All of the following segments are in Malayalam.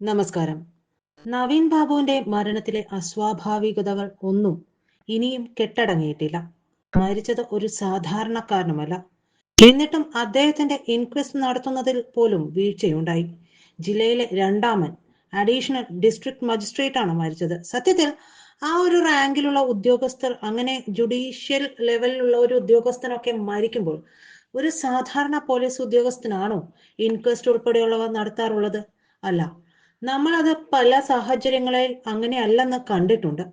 നമസ്കാരം. നവീൻ ബാബുവിന്റെ മരണത്തിലെ അസ്വാഭാവികതകൾ ഒന്നും ഇനിയും കെട്ടടങ്ങിയിട്ടില്ല. മരിച്ചത് ഒരു സാധാരണക്കാരനുമല്ല. എന്നിട്ടും അദ്ദേഹത്തിന്റെ ഇൻക്വസ്റ്റ് നടത്തുന്നതിൽ പോലും വീഴ്ചയുണ്ടായി. ജില്ലയിലെ രണ്ടാമൻ അഡീഷണൽ ഡിസ്ട്രിക്ട് മജിസ്ട്രേറ്റ് ആണ് മരിച്ചത്. സത്യത്തിൽ ആ ഒരു റാങ്കിലുള്ള ഉദ്യോഗസ്ഥർ അങ്ങനെ ജുഡീഷ്യൽ ലെവലിലുള്ള ഒരു ഉദ്യോഗസ്ഥനൊക്കെ മരിക്കുമ്പോൾ ഒരു സാധാരണ പോലീസ് ഉദ്യോഗസ്ഥനാണോ ഇൻക്വസ്റ്റ് ഉൾപ്പെടെയുള്ളവ നടത്താറുള്ളത്? അല്ല. നമ്മൾ അത് പല സാഹചര്യങ്ങളിൽ അങ്ങനെ അല്ലെന്ന് കണ്ടിട്ടുണ്ട്.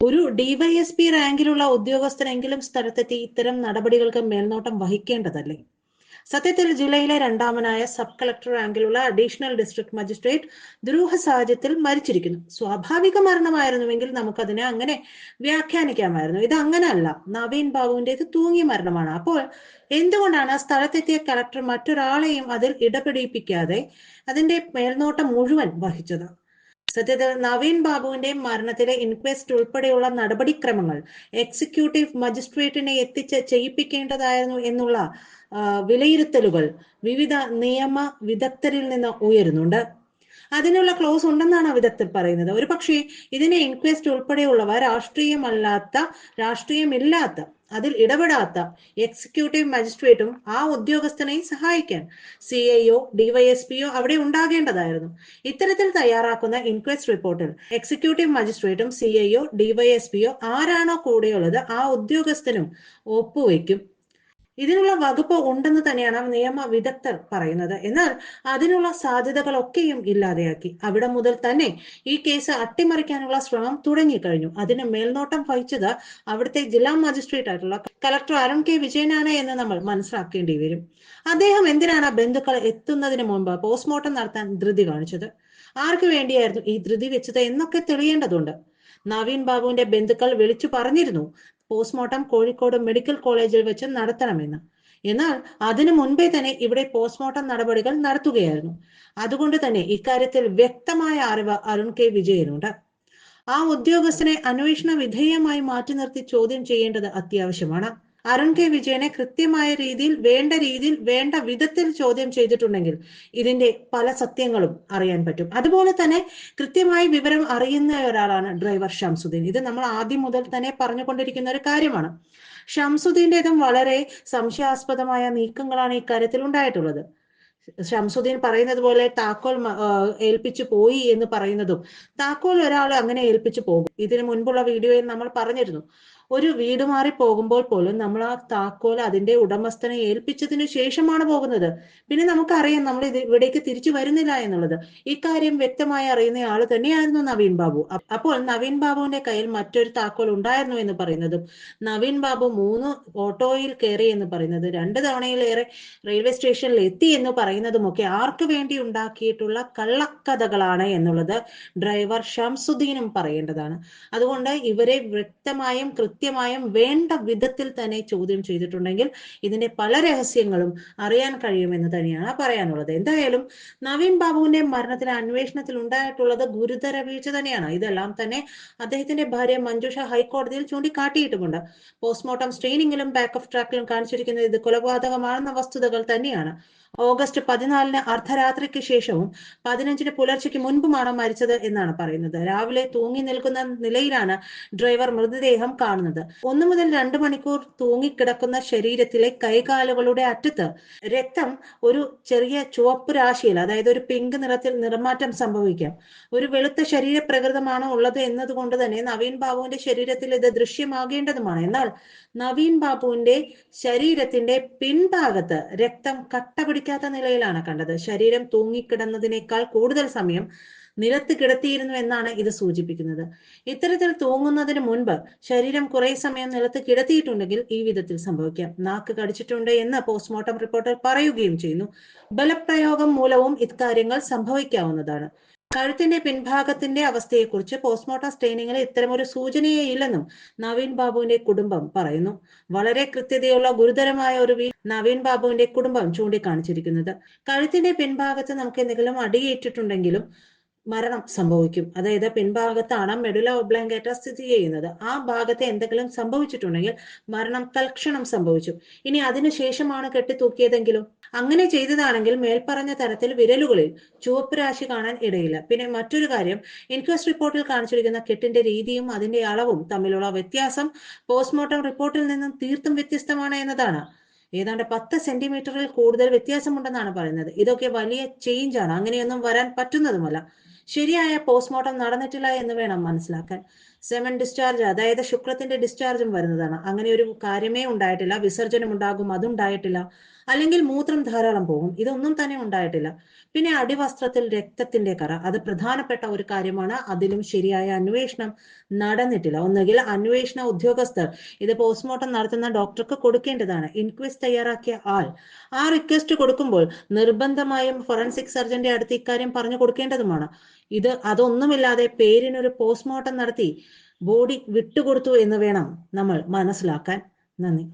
ഒരു ഡിവൈഎസ്പി റാങ്കിലുള്ള ഉദ്യോഗസ്ഥനെങ്കിലും സ്ഥലത്തെത്തി ഇത്തരം നടപടികൾക്ക് മേൽനോട്ടം വഹിക്കേണ്ടതല്ലേ? സത്യത്തിൽ ജില്ലയിലെ രണ്ടാമനായ സബ് കളക്ടർ റാങ്കിലുള്ള അഡീഷണൽ ഡിസ്ട്രിക്ട് മജിസ്ട്രേറ്റ് ദുരൂഹ സാഹചര്യത്തിൽ മരിച്ചിരിക്കുന്നു. സ്വാഭാവിക മരണമായിരുന്നുവെങ്കിൽ നമുക്കതിനെ അങ്ങനെ വ്യാഖ്യാനിക്കാമായിരുന്നു. ഇത് അങ്ങനെയല്ല നവീൻ ബാബുവിന്റേത് തൂങ്ങിയ മരണമാണ്. അപ്പോൾ എന്തുകൊണ്ടാണ് സ്ഥലത്തെത്തിയ കളക്ടർ മറ്റൊരാളെയും അതിൽ ഇടപെടിപ്പിക്കാതെ അതിന്റെ മേൽനോട്ടം മുഴുവൻ വഹിച്ചത്? സത്യത്തിൽ നവീൻ ബാബുവിന്റെ മരണത്തിലെ ഇൻക്വസ്റ്റ് ഉൾപ്പെടെയുള്ള നടപടിക്രമങ്ങൾ എക്സിക്യൂട്ടീവ് മജിസ്ട്രേറ്റിനെ എത്തിച്ച് ചെയ്യിപ്പിക്കേണ്ടതായിരുന്നു എന്നുള്ള വിലയിരുത്തലുകൾ വിവിധ നിയമ വിദഗ്ധരിൽ നിന്ന് ഉയരുന്നുണ്ട്. അതിനുള്ള ക്ലോസ് ഉണ്ടെന്നാണ് വിദഗ്ധർ പറയുന്നത്. ഒരു പക്ഷേ ഇതിനെ ഇൻക്വസ്റ്റ് ഉൾപ്പെടെയുള്ളവ രാഷ്ട്രീയമല്ലാത്ത രാഷ്ട്രീയമില്ലാത്ത അതിൽ ഇടപെടാത്ത എക്സിക്യൂട്ടീവ് മജിസ്ട്രേറ്റും ആ ഉദ്യോഗസ്ഥനെ സഹായിക്കാൻ സി ഐഒ ഡിവൈഎസ്പിയോ അവിടെ ഉണ്ടാകേണ്ടതായിരുന്നു. ഇത്തരത്തിൽ തയ്യാറാക്കുന്ന ഇൻക്വസ്റ്റ് റിപ്പോർട്ടിൽ എക്സിക്യൂട്ടീവ് മജിസ്ട്രേറ്റും സി ഐഒ ഡിവൈഎസ്പിയോ ആരാണോ കൂടെയുള്ളത് ആ ഉദ്യോഗസ്ഥനും ഒപ്പുവെക്കും. ഇതിനുള്ള വകുപ്പ് ഉണ്ടെന്ന് തന്നെയാണ് നിയമ വിദഗ്ധർ പറയുന്നത്. എന്നാൽ അതിനുള്ള സാധ്യതകളൊക്കെയും ഇല്ലാതെയാക്കി. അവിടെ മുതൽ തന്നെ ഈ കേസ് അട്ടിമറിക്കാനുള്ള ശ്രമം തുടങ്ങിക്കഴിഞ്ഞു. അതിന് മേൽനോട്ടം വഹിച്ചത് അവിടുത്തെ ജില്ലാ മജിസ്ട്രേറ്റ് ആയിട്ടുള്ള കളക്ടർ അരുൺ കെ വിജയനാണ് എന്ന് നമ്മൾ മനസ്സിലാക്കേണ്ടി വരും. അദ്ദേഹം എന്തിനാണ് ബന്ധുക്കൾ എത്തുന്നതിന് മുമ്പ് പോസ്റ്റ്മോർട്ടം നടത്താൻ ധൃതി കാണിച്ചത്? ആർക്ക് വേണ്ടിയായിരുന്നു ഈ ധൃതി വെച്ചത് എന്നൊക്കെ തെളിയേണ്ടതുണ്ട്. നവീൻ ബാബുവിന്റെ ബന്ധുക്കൾ വിളിച്ചു പറഞ്ഞിരുന്നു പോസ്റ്റ്മോർട്ടം കോഴിക്കോട് മെഡിക്കൽ കോളേജിൽ വെച്ച് നടത്തണമെന്ന്. എന്നാൽ അതിനു മുൻപേ തന്നെ ഇവിടെ പോസ്റ്റ്മോർട്ടം നടപടികൾ നടത്തുകയായിരുന്നു. അതുകൊണ്ട് തന്നെ ഇക്കാര്യത്തിൽ വ്യക്തമായ അറിവ് അരുൺ കെ വിജയനുണ്ട്. ആ ഉദ്യോഗസ്ഥനെ അന്വേഷണ വിധേയമായി മാറ്റി നിർത്തി ചോദ്യം ചെയ്യേണ്ടത് അത്യാവശ്യമാണ്. അരുൺ കെ വിജയനെ കൃത്യമായ രീതിയിൽ വേണ്ട രീതിയിൽ വേണ്ട വിധത്തിൽ ചോദ്യം ചെയ്തിട്ടുണ്ടെങ്കിൽ ഇതിന്റെ പല സത്യങ്ങളും അറിയാൻ പറ്റും. അതുപോലെ തന്നെ കൃത്യമായ വിവരം അറിയുന്ന ഒരാളാണ് ഡ്രൈവർ ഷംസുദ്ദീൻ. ഇത് നമ്മൾ ആദ്യം മുതൽ തന്നെ പറഞ്ഞുകൊണ്ടിരിക്കുന്ന ഒരു കാര്യമാണ്. ഷംസുദ്ദീന്റെതും വളരെ സംശയാസ്പദമായ നീക്കങ്ങളാണ് ഇക്കാര്യത്തിൽ ഉണ്ടായിട്ടുള്ളത്. ഷംസുദ്ദീൻ പറയുന്നത് പോലെ താക്കോൽ ഏൽപ്പിച്ചു പോയി എന്ന് പറയുന്നതും താക്കോൽ ഒരാൾ അങ്ങനെ ഏൽപ്പിച്ചു പോകും. ഇതിനു മുൻപുള്ള വീഡിയോയിൽ നമ്മൾ പറഞ്ഞിരുന്നു. ഒരു വീട് മാറി പോകുമ്പോൾ പോലും നമ്മൾ ആ താക്കോൽ അതിന്റെ ഉടമസ്ഥനെ ഏൽപ്പിച്ചതിനു ശേഷമാണ് പോകുന്നത്. പിന്നെ നമുക്കറിയാം നമ്മൾ ഇത് ഇവിടേക്ക് തിരിച്ചു വരുന്നില്ല എന്നുള്ളത്. ഇക്കാര്യം വ്യക്തമായി അറിയുന്ന ആൾ തന്നെയായിരുന്നു നവീൻ ബാബു. അപ്പോൾ നവീൻ ബാബുവിന്റെ കയ്യിൽ മറ്റൊരു താക്കോൽ ഉണ്ടായിരുന്നു എന്ന് പറയുന്നതും നവീൻ ബാബു മൂന്ന് ഓട്ടോയിൽ കയറി എന്ന് പറയുന്നത് രണ്ട് തവണയിലേറെ റെയിൽവേ സ്റ്റേഷനിൽ എത്തി എന്ന് പറയുന്നതുമൊക്കെ ആർക്ക് വേണ്ടി ഉണ്ടാക്കിയിട്ടുള്ള കള്ളക്കഥകളാണ് എന്നുള്ളത് ഡ്രൈവർ ഷംസുദ്ദീനും പറയേണ്ടതാണ്. അതുകൊണ്ട് ഇവരെ വ്യക്തമായും കൃത്യമായും വേണ്ട വിധത്തിൽ തന്നെ ചോദ്യം ചെയ്തിട്ടുണ്ടെങ്കിൽ ഇതിന്റെ പല രഹസ്യങ്ങളും അറിയാൻ കഴിയുമെന്ന് തന്നെയാണ് പറയാനുള്ളത്. എന്തായാലും നവീൻ ബാബുവിന്റെ മരണത്തിൽ അന്വേഷണത്തിൽ ഉണ്ടായിട്ടുള്ളത് ഗുരുതര വീഴ്ച തന്നെയാണ്. ഇതെല്ലാം തന്നെ അദ്ദേഹത്തിന്റെ ഭാര്യ മഞ്ജുഷ ഹൈക്കോടതിയിൽ ചൂണ്ടിക്കാട്ടിയിട്ടുമുണ്ട്. പോസ്റ്റ്മോർട്ടം സ്ക്രീനിങ്ങിലും ബാക്ക് ഓഫ് ട്രാക്കിലും കാണിച്ചിരിക്കുന്നത് ഇത് കൊലപാതകമാണെന്ന വസ്തുതകൾ തന്നെയാണ്. ഓഗസ്റ്റ് പതിനാലിന് അർദ്ധരാത്രിക്ക് ശേഷവും പതിനഞ്ചിന് പുലർച്ചയ്ക്ക് മുൻപുമാണ് മരിച്ചത് എന്നാണ് പറയുന്നത്. രാവിലെ തൂങ്ങി നിൽക്കുന്ന നിലയിലാണ് ഡ്രൈവർ മൃതദേഹം കാണുന്നത്. ഒന്നു മുതൽ രണ്ട് മണിക്കൂർ തൂങ്ങിക്കിടക്കുന്ന ശരീരത്തിലെ കൈകാലുകളുടെ അറ്റത്ത് രക്തം ഒരു ചെറിയ ചുവപ്പ് രാശിയിൽ അതായത് ഒരു പിങ്ക് നിറത്തിൽ നിറമാറ്റം സംഭവിക്കാം. ഒരു വെളുത്ത ശരീരപ്രകൃതമാണ് ഉള്ളത് എന്നതുകൊണ്ട് തന്നെ നവീൻ ബാബുവിന്റെ ശരീരത്തിൽ ഇത് ദൃശ്യമാകേണ്ടതുമാണ്. എന്നാൽ നവീൻ ബാബുവിന്റെ ശരീരത്തിന്റെ പിൻഭാഗത്ത് രക്തം കട്ട പിടിക്കാത്ത നിലയിലാണ് കണ്ടത്. ശരീരം തൂങ്ങിക്കിടന്നതിനേക്കാൾ കൂടുതൽ സമയം നിലത്ത് കിടത്തിയിരുന്നു എന്നാണ് ഇത് സൂചിപ്പിക്കുന്നത്. ഇത്തരത്തിൽ തൂങ്ങുന്നതിന് മുൻപ് ശരീരം കുറെ സമയം നിലത്ത് കിടത്തിയിട്ടുണ്ടെങ്കിൽ ഈ വിധത്തിൽ സംഭവിക്കാം. നാക്ക് കടിച്ചിട്ടുണ്ട് എന്ന് പോസ്റ്റ്മോർട്ടം റിപ്പോർട്ടർ പറയുകയും ചെയ്യുന്നു. ബലപ്രയോഗം മൂലവും ഇക്കാര്യങ്ങൾ സംഭവിക്കാവുന്നതാണ്. കഴുത്തിന്റെ പിൻഭാഗത്തിന്റെ അവസ്ഥയെക്കുറിച്ച് പോസ്റ്റ്മോർട്ടം സ്ക്രീനിങ്ങിൽ ഇത്തരമൊരു സൂചനയേ ഇല്ലെന്നും നവീൻ ബാബുവിന്റെ കുടുംബം പറയുന്നു. വളരെ കൃത്യതയുള്ള ഗുരുതരമായ ഒരു നവീൻ ബാബുവിന്റെ കുടുംബം ചൂണ്ടിക്കാണിച്ചിരിക്കുന്നത്. കഴുത്തിന്റെ പിൻഭാഗത്ത് നമുക്ക് എന്തെങ്കിലും അടിയേറ്റിട്ടുണ്ടെങ്കിലും മരണം സംഭവിക്കും. അതായത് പിൻഭാഗത്താണ് മെഡുല ഒബ്ലാങ്കേറ്റ സ്ഥിതി ചെയ്യുന്നത്. ആ ഭാഗത്തെ എന്തെങ്കിലും സംഭവിച്ചിട്ടുണ്ടെങ്കിൽ മരണം തൽക്ഷണം സംഭവിച്ചു. ഇനി അതിനുശേഷമാണ് കെട്ടിത്തൂക്കിയതെങ്കിലും. അങ്ങനെ ചെയ്തതാണെങ്കിൽ മേൽപ്പറഞ്ഞ തരത്തിൽ വിരലുകളിൽ ചുവപ്പ് രാശി കാണാൻ ഇടയില്ല. പിന്നെ മറ്റൊരു കാര്യം ഇൻക്വസ്റ്റ് റിപ്പോർട്ടിൽ കാണിച്ചിരിക്കുന്ന കെട്ടിന്റെ രീതിയും അതിന്റെ അളവും തമ്മിലുള്ള വ്യത്യാസം പോസ്റ്റ്മോർട്ടം റിപ്പോർട്ടിൽ നിന്നും തീർത്തും വ്യത്യസ്തമാണ് എന്നതാണ്. ഏതാണ്ട് പത്ത് സെന്റിമീറ്ററിൽ കൂടുതൽ വ്യത്യാസമുണ്ടെന്നാണ് പറയുന്നത്. ഇതൊക്കെ വലിയ ചേഞ്ച് ആണ്. അങ്ങനെയൊന്നും വരാൻ പറ്റുന്നതുമല്ല. ശരിയായ പോസ്റ്റ്മോർട്ടം നടന്നിട്ടില്ല എന്ന് വേണം മനസ്സിലാക്കാൻ. സെമൻ ഡിസ്ചാർജ് അതായത് ശുക്രത്തിന്റെ ഡിസ്ചാർജും വരുന്നതാണ്. അങ്ങനെ ഒരു കാര്യമേ ഉണ്ടായിട്ടില്ല വിസർജനം ഉണ്ടാകും അതുണ്ടായിട്ടില്ല അല്ലെങ്കിൽ മൂത്രം ധാരാളം പോകും ഇതൊന്നും തന്നെ ഉണ്ടായിട്ടില്ല. പിന്നെ അടിവസ്ത്രത്തിൽ രക്തത്തിന്റെ കറ അത് പ്രധാനപ്പെട്ട ഒരു കാര്യമാണ്. അതിലും ശരിയായ അന്വേഷണം നടന്നിട്ടില്ല. ഒന്നുകിൽ അന്വേഷണ ഉദ്യോഗസ്ഥർ ഇത് പോസ്റ്റ്മോർട്ടം നടത്തുന്ന ഡോക്ടർക്ക് കൊടുക്കേണ്ടതാണ്. ഇൻക്വസ്റ്റ് തയ്യാറാക്കിയ ആൾ ആ റിക്വസ്റ്റ് കൊടുക്കുമ്പോൾ നിർബന്ധമായും ഫോറൻസിക് സർജന്റെ അടുത്ത് ഇക്കാര്യം പറഞ്ഞു കൊടുക്കേണ്ടതുമാണ്. ഇത് അതൊന്നുമില്ലാതെ പേരിനൊരു പോസ്റ്റ്മോർട്ടം നടത്തി ബോഡി വിട്ടുകൊടുത്തു എന്ന് വേണം നമ്മൾ മനസ്സിലാക്കാൻ. നന്ദി.